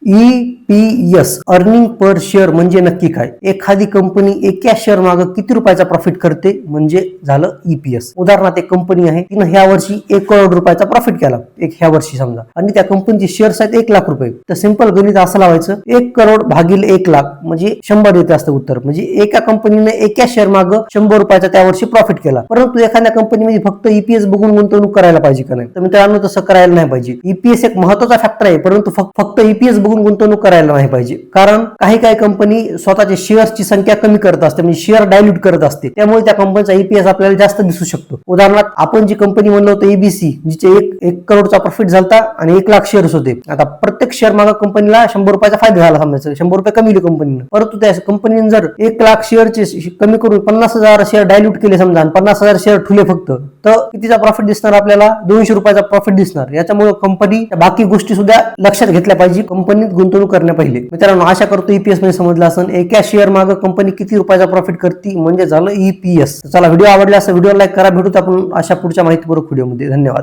一 P S earning per share म्हणजे नक्की काय? एखादी कंपनी एका शेअर मागे किती रुपयाचा प्रॉफिट करते? म्हणजे झालं ईपीएस उदाहरणार्थ एक कंपनी आहे तिनं ह्या वर्षी एक करोड रुपयाचा प्रॉफिट केला. एक ह्या वर्षी समजा. आणि त्या कंपनीचे शेअर्स आहेत एक लाख रुपये. तर सिंपल गणित असं लावायचं एक करोड भागिले एक लाख म्हणजे शंभर येते असतं उत्तर. म्हणजे एका कंपनीने एका शेअर मागे शंभर रुपयाचा त्या वर्षी प्रॉफिट केला. परंतु एखाद्या कंपनीमध्ये फक्त ईपीएस बघून गुंतवणूक करायला पाहिजे का नाही? तर मित्रांनो तसं करायला नाही पाहिजे. ईपीएस एक महत्त्वाचा फॅक्टर आहे परंतु फक्त ईपीएस बघून गुंतवणूक करायला नाही पाहिजे. कारण काही काही कंपनी स्वतःच्या शेअर्सची संख्या कमी करत असते म्हणजे शेअर डायल्यूट करत असते. त्यामुळे त्या कंपनीचा ईपीएस आपल्याला जास्त दिसू शकतो. उदाहरणार्थ आपण जी कंपनी म्हणलो होतो एबीसी जिचे एक एक करोडचा प्रॉफिट झाला आणि एक लाख शेअर्स होते. आता प्रत्येक शेअर मागा कंपनीला शंभर रुपयाचा फायदा झाला समजायचं. शंभर रुपये कमी दिले कंपनीनं परंतु त्या कंपनीने जर एक लाख शेअरचे कमी करून पन्नास हजार शेअर डायल्यूट केले समजा आणि पन्नास हजार शेअर ठुले फक्त तर कितीचा प्रॉफिट दिसणार आपल्याला? दोनशे रुपयाचा प्रॉफिट दिसणार. याच्यामुळे कंपनी बाकी गोष्टी सुद्धा लक्षात घेतल्या पाहिजे. कंपनीत गुंतवणूक करण्या पहिले. मित्रांनो आशा करतो ईपीएसमध्ये समजलं असेल. एका शेअर मागे कंपनी किती रुपयाचा प्रॉफिट करते? म्हणजे झालं ईपीएस चला व्हिडिओ आवडला असं व्हिडिओ लाईक करा. भेटूत आपण अशा पुढच्या माहितीपूर्वक व्हिडिओमध्ये धन्यवाद.